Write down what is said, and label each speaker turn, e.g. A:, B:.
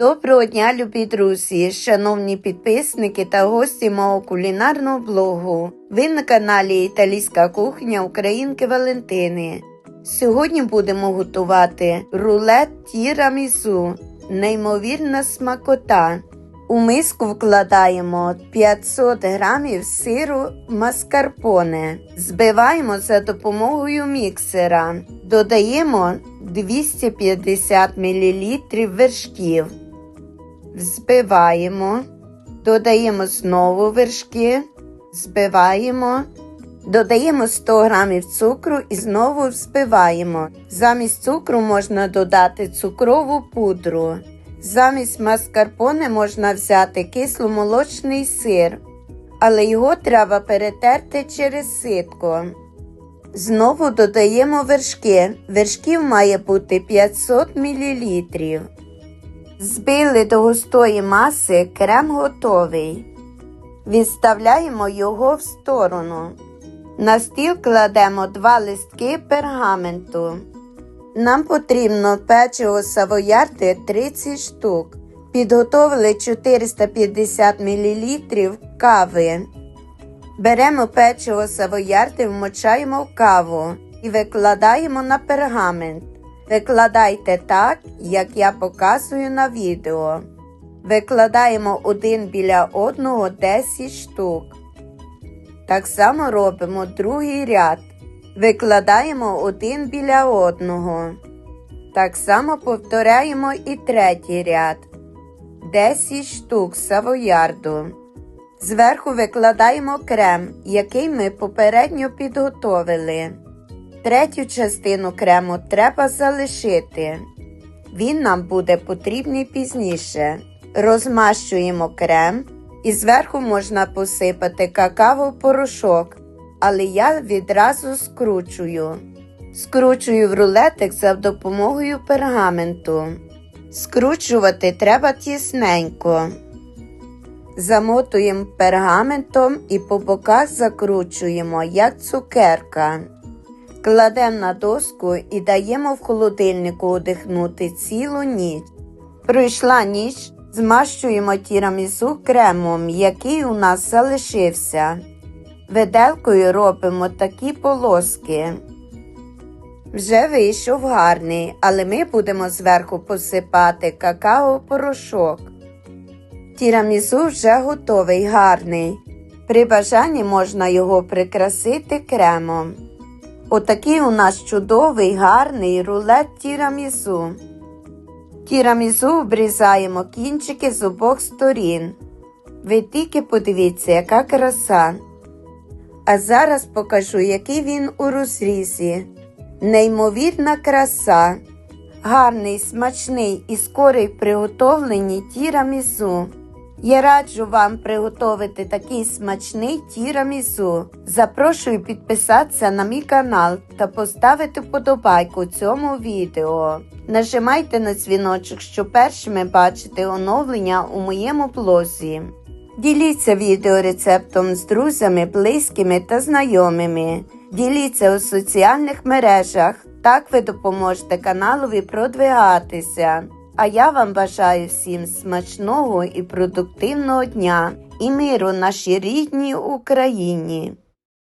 A: Доброго дня, любі друзі, шановні підписники та гості мого кулінарного блогу. Ви на каналі Італійська кухня Українки Валентини. Сьогодні будемо готувати рулет тірамісу, неймовірна смакота. У миску вкладаємо 500 грамів сиру маскарпоне. Збиваємо за допомогою міксера. Додаємо 250 мл вершків. Взбиваємо, додаємо знову вершки, збиваємо, додаємо 100 грамів цукру і знову взбиваємо. Замість цукру можна додати цукрову пудру. Замість маскарпоне можна взяти кисломолочний сир, але його треба перетерти через ситко. Знову додаємо вершки. Вершків має бути 500 мл. Збили до густої маси, крем готовий. Відставляємо його в сторону. На стіл кладемо два листки пергаменту. Нам потрібно печиво савоярди 30 штук. Підготовили 450 мл кави. Беремо печиво савоярди, вмочаємо в каву і викладаємо на пергамент. Викладайте так, як я показую на відео. Викладаємо один біля одного 10 штук. Так само робимо другий ряд. Викладаємо один біля одного. Так само повторяємо і третій ряд. 10 штук савоярду. Зверху викладаємо крем, який ми попередньо підготовили. Третю частину крему треба залишити. Він нам буде потрібний пізніше. Розмащуємо крем і зверху можна посипати какао-порошок, але я відразу скручую. Скручую в рулетик за допомогою пергаменту. Скручувати треба тісненько. Замотуємо пергаментом і по боках закручуємо, як цукерка. Кладемо на доску і даємо в холодильнику одихнути цілу ніч. Пройшла ніч, змащуємо тірамісу кремом, який у нас залишився. Виделкою робимо такі полоски. Вже вийшов гарний, але ми будемо зверху посипати какао-порошок. Тірамісу вже готовий гарний. При бажанні можна його прикрасити кремом. Отакий у нас чудовий гарний рулет тірамісу. Тірамісу обрізаємо кінчики з обох сторін. Ви тільки подивіться, яка краса. А зараз покажу, який він у розрізі. Неймовірна краса. Гарний, смачний і скорий в приготовленні тірамісу. Я раджу вам приготувати такий смачний тірамісу. Запрошую підписатися на мій канал та поставити вподобайку цьому відео. Нажимайте на дзвіночок, щоб першими бачити оновлення у моєму блозі. Діліться відеорецептом з друзями, близькими та знайомими. Діліться у соціальних мережах. Так ви допоможете каналові продвигатися. А я вам бажаю всім смачного і продуктивного дня і миру нашій рідній Україні.